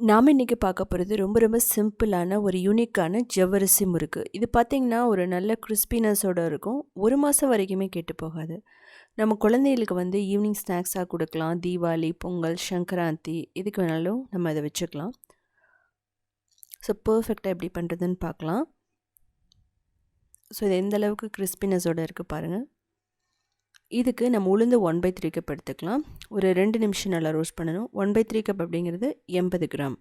நாம் இன்றைக்கி பார்க்க போகிறது ரொம்ப ரொம்ப சிம்பிளான ஒரு யூனிக்கான ஜவ்வரிசி முறுக்கு. இது பார்த்திங்கன்னா ஒரு நல்ல கிறிஸ்பினஸோடு இருக்கும். ஒரு மாதம் வரைக்குமே கெட்டு போகாது. நம்ம குழந்தைகளுக்கு வந்து ஈவினிங் ஸ்நாக்ஸாக கொடுக்கலாம். தீபாவளி பொங்கல் சங்கராந்தி எதுக்கு வேணாலும் நம்ம அதை வச்சுக்கலாம். ஸோ பர்ஃபெக்டாக எப்படி பண்ணுறதுன்னு பார்க்கலாம். ஸோ இது எந்த அளவுக்கு கிறிஸ்பினஸோடு இருக்குது பாருங்கள் இதுக்கு நம்ம உளுந்து ஒன் பை த்ரீ கப் எடுத்துக்கலாம். ஒரு ரெண்டு நிமிஷம் நல்லா ரோஸ்ட் பண்ணணும். ஒன் பை த்ரீ கப் அப்படிங்கிறது எண்பது கிராம்.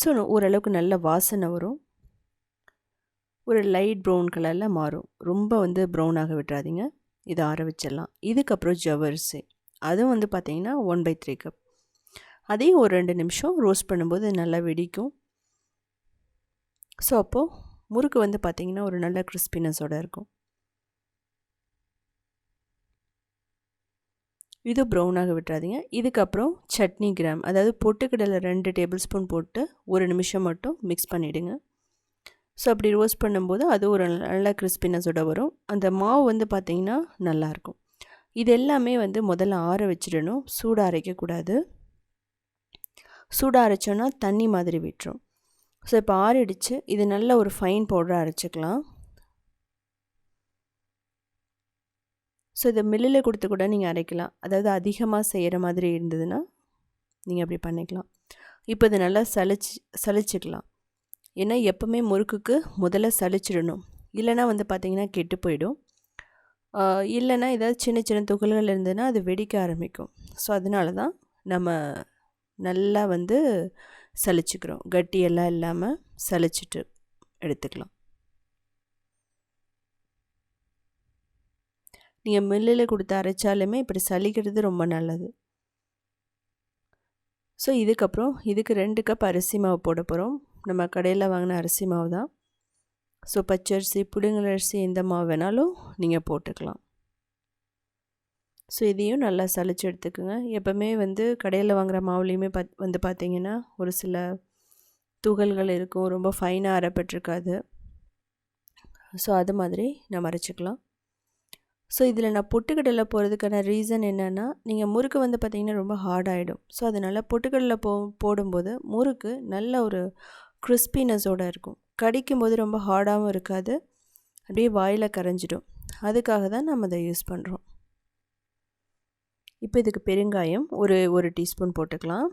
ஸோ ஓரளவுக்கு நல்ல வாசனை வரும். ஒரு லைட் ப்ரௌன் கலரில் மாறும். ரொம்ப வந்து ப்ரௌனாக விட்டுறாதீங்க. இதை ஆற வச்சிடலாம். இதுக்கப்புறம் ஜவரிசி அதுவும் வந்து பார்த்திங்கன்னா ஒன் பை த்ரீ கப் அதையும் ஒரு ரெண்டு நிமிஷம் ரோஸ்ட் பண்ணும்போது நல்லா வெடிக்கும். ஸோ அப்போது முறுக்கு வந்து பார்த்திங்கன்னா ஒரு நல்ல கிறிஸ்பினஸோடு இருக்கும். இது ப்ரௌனாக விட்டுறாதீங்க. இதுக்கப்புறம் சட்னி கிராம் அதாவது பொட்டுக்கடலை ரெண்டு டேபிள் ஸ்பூன் போட்டு ஒரு நிமிஷம் மட்டும் மிக்ஸ் பண்ணிவிடுங்க ஸோ அப்படி ரோஸ்ட் பண்ணும்போது அது ஒரு நல்ல கிறிஸ்பினஸோட வரும். அந்த மாவு வந்து பார்த்திங்கன்னா நல்லாயிருக்கும் இது எல்லாமே வந்து முதல்ல ஆற வச்சிடணும். சூடாக அரைக்கக்கூடாது சூடாக அரைச்சோன்னா தண்ணி மாதிரி விட்டுரும். ஸோ இப்போ ஆறிடுச்சு. இது நல்ல ஒரு ஃபைன் பவுடராக அரைச்சிக்கலாம். ஸோ இதை மில்லில் கொடுத்து கூட நீங்கள் அரைக்கலாம். அதாவது அதிகமாக செய்கிற மாதிரி இருந்ததுன்னா நீங்கள் அப்படி பண்ணிக்கலாம். இப்போ இதை நல்லா சளிச்சு சளிச்சிக்கலாம். ஏன்னா எப்போவுமே முறுக்குக்கு முதல்ல சளிச்சிடணும். இல்லைனா வந்து பார்த்திங்கன்னா கெட்டு போயிடும். இல்லைன்னா ஏதாவது சின்ன சின்ன துகள்கள் இருந்ததுன்னா அது வெடிக்க ஆரம்பிக்கும். ஸோ அதனால தான் நம்ம நல்லா வந்து சளிச்சுக்கிறோம். கட்டியெல்லாம் இல்லாமல் சளிச்சிட்டு எடுத்துக்கலாம். நீங்கள் மில்லில் கொடுத்து அரைச்சாலுமே இப்படி சளிக்கிறது ரொம்ப நல்லது. ஸோ இதுக்கப்புறம் இதுக்கு ரெண்டு கப் அரிசி மாவு போட போகிறோம் நம்ம கடையில் வாங்கின அரிசி மாவு தான். ஸோ பச்சரிசி புடுங்கலரிசி எந்த மாவு வேணாலும் நீங்கள் போட்டுக்கலாம். ஸோ இதையும் நல்லா சளிச்சு எடுத்துக்கோங்க. எப்போவுமே வந்து கடையில் வாங்குகிற மாவுலேயுமே பத் வந்து பார்த்திங்கன்னா ஒரு சில துகள்கள் இருக்கும். ரொம்ப ஃபைனாக அரைப்பட்டிருக்காது. ஸோ அது மாதிரி நம்ம அரைச்சிக்கலாம். ஸோ இதில் நான் பொட்டுக்கடலை போகிறதுக்கான ரீசன் என்னென்னா நீங்கள் முறுக்கு வந்து பார்த்திங்கன்னா ரொம்ப ஹார்டாகிடும் ஸோ அதனால் பொட்டுக்கடலை போ போடும்போது முறுக்கு நல்ல ஒரு கிறிஸ்பினஸோடு இருக்கும். கடிக்கும்போது ரொம்ப ஹார்டாகவும் இருக்காது. அப்படியே வாயில் கரைஞ்சிடும். அதுக்காக தான் நம்ம அதை யூஸ் பண்ணுறோம் இப்போ இதுக்கு பெருங்காயம் ஒரு ஒரு டீஸ்பூன் போட்டுக்கலாம்.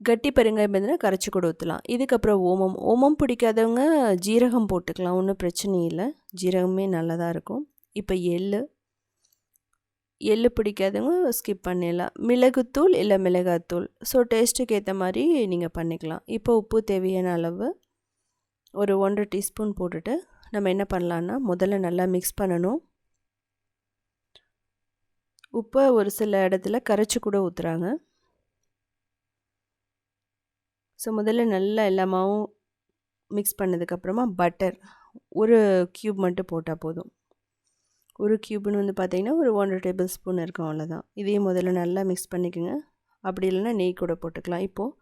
கட்டி பெருங்காயம் பார்த்தீங்கன்னா கரைச்சி கூட ஊற்றலாம் இதுக்கப்புறம் ஓமம். ஓமம் பிடிக்காதவங்க ஜீரகம் போட்டுக்கலாம். ஒன்றும் பிரச்சனை இல்லை. ஜீரகமே நல்லதாக இருக்கும். இப்போ எள்ளு. எள்ளு பிடிக்காதவங்க ஸ்கிப் பண்ணிடலாம். மிளகுத்தூள் இல்லை மிளகாத்தூள். ஸோ டேஸ்ட்டுக்கு ஏற்ற மாதிரி நீங்கள் பண்ணிக்கலாம். இப்போ உப்பு தேவையான அளவு ஒரு ஒன்றரை டீஸ்பூன் போட்டுட்டு நம்ம என்ன பண்ணலான்னா முதல்ல நல்லா மிக்ஸ் பண்ணணும். உப்பை ஒரு சில இடத்துல கரைச்சி கூட ஊற்றுறாங்க ஸோ முதல்ல நல்லா எல்லாமாவும் மிக்ஸ் பண்ணதுக்கப்புறமா பட்டர் ஒரு க்யூப் மட்டும் போட்டால் போதும். ஒரு க்யூப்னு வந்து பார்த்திங்கன்னா ஒரு ஒன்றரை டேபிள் ஸ்பூன் இருக்கும் அவ்வளோதான் இதையும் முதல்ல நல்லா மிக்ஸ் பண்ணிக்கோங்க. அப்படி இல்லைன்னா நெய் கூட போட்டுக்கலாம். இப்போது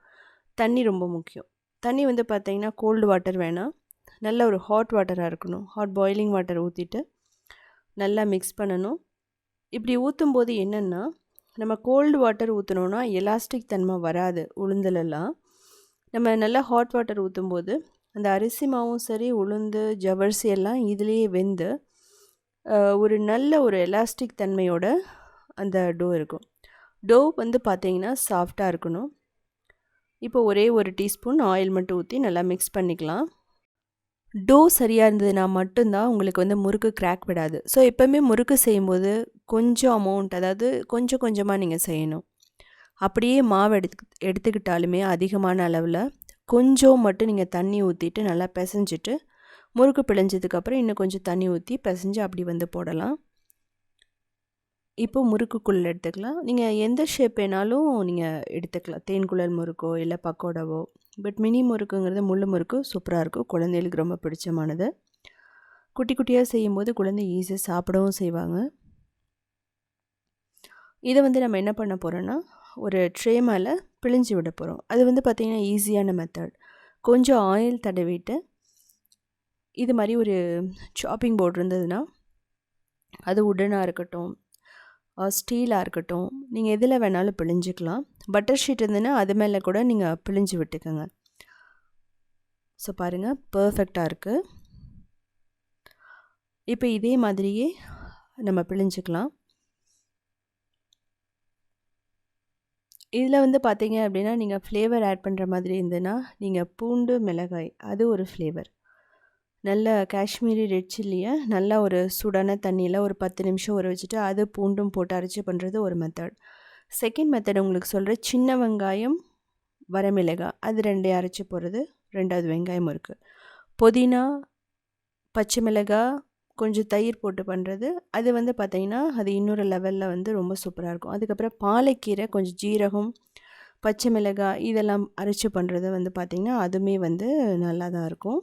தண்ணி ரொம்ப முக்கியம். தண்ணி வந்து பார்த்திங்கன்னா கோல்டு வாட்டர் வேணாம். நல்ல ஒரு ஹாட் வாட்டராக இருக்கணும். ஹாட் பாயிலிங் வாட்டர் ஊற்றிட்டு நல்லா மிக்ஸ் பண்ணணும். இப்படி ஊற்றும் போது என்னென்னா நம்ம கோல்டு வாட்டர் ஊற்றினோன்னா எலாஸ்டிக் தன்மை வராது உளுந்துலலாம் நம்ம நல்லா ஹாட் வாட்டர் ஊற்றும்போது அந்த அரிசி மாவும் சரி உளுந்து ஜவர்சி எல்லாம் இதுலேயே வெந்து ஒரு நல்ல ஒரு எலாஸ்டிக் தன்மையோட அந்த டோ இருக்கும். டோ வந்து பார்த்திங்கன்னா சாஃப்டாக இருக்கணும். இப்போ ஒரே ஒரு டீஸ்பூன் ஆயில் மட்டும் ஊற்றி நல்லா மிக்ஸ் பண்ணிக்கலாம். டோ சரியாக இருந்ததுன்னா மட்டும்தான் உங்களுக்கு வந்து முறுக்கு கிராக் விடாது. ஸோ எப்போவுமே முறுக்கு செய்யும்போது கொஞ்சம் அமௌண்ட் அதாவது கொஞ்சம் கொஞ்சமாக நீங்கள் செய்யணும். அப்படியே மாவு எடுத்து எடுத்துக்கிட்டாலுமே அதிகமான அளவில் கொஞ்சம் மட்டும் நீங்கள் தண்ணி ஊற்றிட்டு நல்லா பிசைஞ்சிட்டு முறுக்கு பிழிஞ்சதுக்கப்புறம் இன்னும் கொஞ்சம் தண்ணி ஊற்றி பிசைஞ்சு அப்படி வந்து போடலாம். இப்போ முறுக்குக்குள்ளே எடுத்துக்கலாம். நீங்கள் எந்த ஷேப் வேணாலும் நீங்கள் எடுத்துக்கலாம். தேன்குழல் முறுக்கோ இல்லை பக்கோடாவோ. பட் மினி முறுக்குங்கிறது முள் முறுக்கு சூப்பராக இருக்கும். குழந்தைகளுக்கு ரொம்ப பிடிச்சமானது. குட்டி குட்டியாக செய்யும்போது குழந்தை ஈஸியாக சாப்பிடவும் செய்வாங்க. இதை வந்து நம்ம என்ன பண்ண போகிறோன்னா ஒரு ட்ரே மேலே பிழிஞ்சு விட போகிறோம் அது வந்து பார்த்திங்கன்னா ஈஸியான மெத்தட் கொஞ்சம் ஆயில் தடவிட்டு இது மாதிரி ஒரு ஷாப்பிங் போர்டு இருந்ததுன்னா அது உடனாக இருக்கட்டும் ஸ்டீலாக இருக்கட்டும் நீங்கள் எதில் வேணாலும் பிழிஞ்சிக்கலாம். பட்டர் ஷீட் இருந்ததுன்னா அது மேலே கூட நீங்கள் பிழிஞ்சு விட்டுக்கோங்க. ஸோ பாருங்கள் பர்ஃபெக்டாக இருக்குது இப்போ இதே மாதிரியே நம்ம பிழிஞ்சிக்கலாம். இதில் வந்து பார்த்தீங்க அப்படின்னா நீங்கள் ஃப்ளேவர் ஆட் பண்ணுற மாதிரி இருந்ததுன்னா நீங்கள் பூண்டு மிளகாய் அது ஒரு ஃப்ளேவர் நல்ல காஷ்மீரி ரெட் சில்லியை நல்லா ஒரு சுடான தண்ணியில் ஒரு பத்து நிமிஷம் ஊற வச்சுட்டு அது பூண்டும் போட்டு அரைச்சி பண்ணுறது ஒரு மெத்தட் செகண்ட் மெத்தட் உங்களுக்கு சொல்கிற சின்ன வெங்காயம் வரமிளகாய் அது ரெண்டையும் அரைச்சி போடுறது ரெண்டாவது வெங்காயம் இருக்குது புதினா பச்சை மிளகாய் கொஞ்சம் தயிர் போட்டு பண்ணுறது அது வந்து பார்த்திங்கன்னா அது இன்னொரு லெவலில் வந்து ரொம்ப சூப்பராக இருக்கும். அதுக்கப்புறம் பாலைக்கீரை கொஞ்சம் ஜீரகம் பச்சை மிளகாய் இதெல்லாம் அரைச்சி பண்ணுறது வந்து பார்த்திங்கன்னா அதுவுமே வந்து நல்லா தான் இருக்கும்.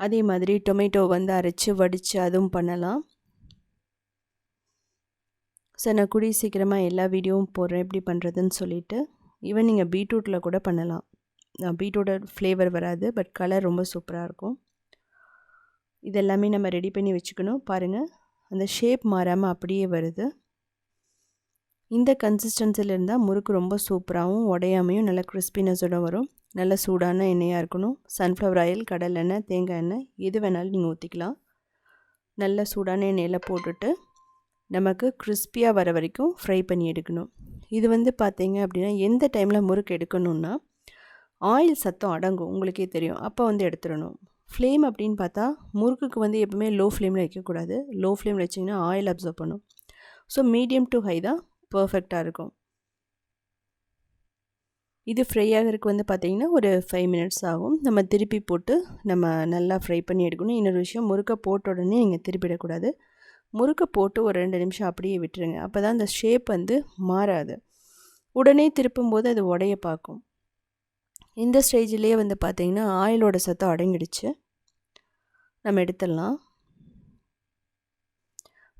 அதே மாதிரி டொமேட்டோ வந்து அரைச்சி வடித்து அதுவும் பண்ணலாம். சார் நான் கூடிய சீக்கிரமாக எல்லா வீடியோவும் போடுறேன். எப்படி பண்ணுறதுன்னு சொல்லிவிட்டு ஈவன் நீங்கள் பீட்ரூட்டில் கூட பண்ணலாம். பீட்ரூட்டோட ஃப்ளேவர் வராது பட் கலர் ரொம்ப சூப்பராக இருக்கும். இதெல்லாமே நம்ம ரெடி பண்ணி வச்சுக்கணும். பாருங்கள் அந்த ஷேப் மாறாமல் அப்படியே வருது. இந்த கன்சிஸ்டன்சியில் இருந்தால் முறுக்கு ரொம்ப சூப்பராகவும் உடையாமையும் நல்ல கிறிஸ்பினஸோட வரும். நல்ல சூடான எண்ணெயாக இருக்கணும். சன்ஃப்ளவர் ஆயில் கடல் எண்ணெய் தேங்காய் எண்ணெய் எது வேணாலும் நீங்கள் ஊற்றிக்கலாம் நல்ல சூடான எண்ணெயில் போட்டுட்டு நமக்கு கிறிஸ்பியாக வர வரைக்கும் ஃப்ரை பண்ணி எடுக்கணும். இது வந்து பார்த்தீங்க அப்படின்னா எந்த டைமில் முறுக்கு எடுக்கணுன்னா ஆயில் சத்தம் அடங்கும் உங்களுக்கே தெரியும். அப்போ வந்து எடுத்துடணும். ஃப்ளேம் அப்படின்னு பார்த்தா முறுக்குக்கு வந்து எப்பவுமே லோ ஃப்ளேமில் வைக்கக்கூடாது. லோ ஃப்ளேமில் வச்சிங்கன்னா ஆயில் அப்சர்வ் பண்ணும். ஸோ மீடியம் டு ஹை தான் பர்ஃபெக்டாக இருக்கும். இது ஃப்ரை ஆகிறதுக்கு வந்து பார்த்திங்கன்னா ஒரு ஃபைவ் மினிட்ஸ் ஆகும். நம்ம திருப்பி போட்டு நம்ம நல்லா ஃப்ரை பண்ணி எடுக்கணும். இன்னொரு விஷயம் முறுக்கை போட்ட உடனே நீங்கள் திருப்பிடக்கூடாது. முறுக்கை போட்டு ஒரு ரெண்டு நிமிஷம் அப்படியே விட்டுருங்க. அப்போ தான் அந்த ஷேப் வந்து மாறாது. உடனே திருப்பும்போது அது உடைய பார்க்கும். இந்த ஸ்டேஜ்லேயே வந்து பார்த்திங்கன்னா ஆயிலோட சத்தம் அடங்கிடுச்சு. நம்ம எடுத்துடலாம்.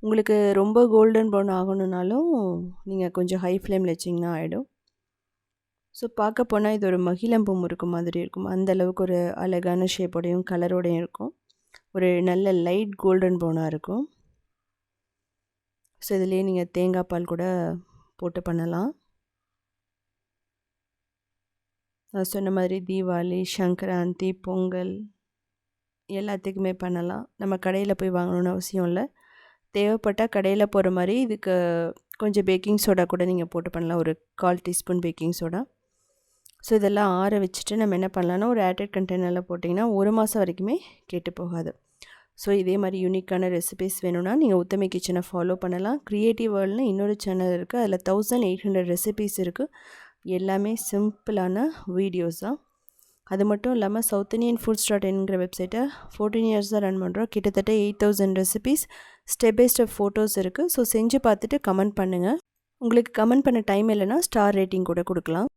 உங்களுக்கு ரொம்ப கோல்டன் ப்ரௌன் ஆகணுன்னாலும் நீங்கள் கொஞ்சம் ஹை ஃப்ளேமில் வச்சிங்கன்னா ஆகிடும் ஸோ பார்க்க போனால் இது ஒரு மகிழம்பு முறுக்கு மாதிரி இருக்கும். அந்த அளவுக்கு ஒரு அழகான ஷேப்போடையும் கலரோடையும் இருக்கும். ஒரு நல்ல லைட் கோல்டன் ப்ரௌனாக இருக்கும். ஸோ இதுலேயே நீங்கள் தேங்காய் பால் கூட போட்டு பண்ணலாம். நான் சொன்ன மாதிரி தீபாவளி சங்கராந்தி பொங்கல் எல்லாத்துக்குமே பண்ணலாம். நம்ம கடையில் போய் வாங்கணுன்னு அவசியம் இல்லை. தேவைப்பட்டால் கடையில் போகிற மாதிரி இதுக்கு கொஞ்சம் பேக்கிங் சோடா கூட நீங்கள் போட்டு பண்ணலாம். ஒரு கால் டீஸ்பூன் பேக்கிங் சோடா ஸோ இதெல்லாம் ஆற வச்சுட்டு நம்ம என்ன பண்ணலான்னா ஒரு ஏர்டெட் கண்டெய்னரில் போட்டிங்கன்னா ஒரு மாதம் வரைக்குமே கெட்டு போகாது. ஸோ இதே மாதிரி யூனிக்கான ரெசிபிஸ் வேணும்னா நீங்கள் உத்தமை கிச்சனை ஃபாலோ பண்ணலாம். க்ரியேட்டிவ் வேர்ல்டுன்னு இன்னொரு சேனல் இருக்குது அதில் தௌசண்ட் எயிட் ஹண்ட்ரட் ரெசிபீஸ் இருக்குது எல்லாமே சிம்பிளான வீடியோஸ் தான். அது மட்டும் இல்லாமல் சவுத் இண்டியன் ஃபுட்ஸ் டாட் என்கிற வெப்சைட்டை ஃபோர்டீன் இயர்ஸ் தான் ரன் பண்ணுறோம் கிட்டத்தட்ட eight thousand recipes step by step photos இருக்குது ஸோ செஞ்சு பார்த்துட்டு கமெண்ட் பண்ணுங்கள் உங்களுக்கு கமெண்ட் பண்ண டைம் இல்லைன்னா ஸ்டார் ரேட்டிங் கூட கொடுக்கலாம்.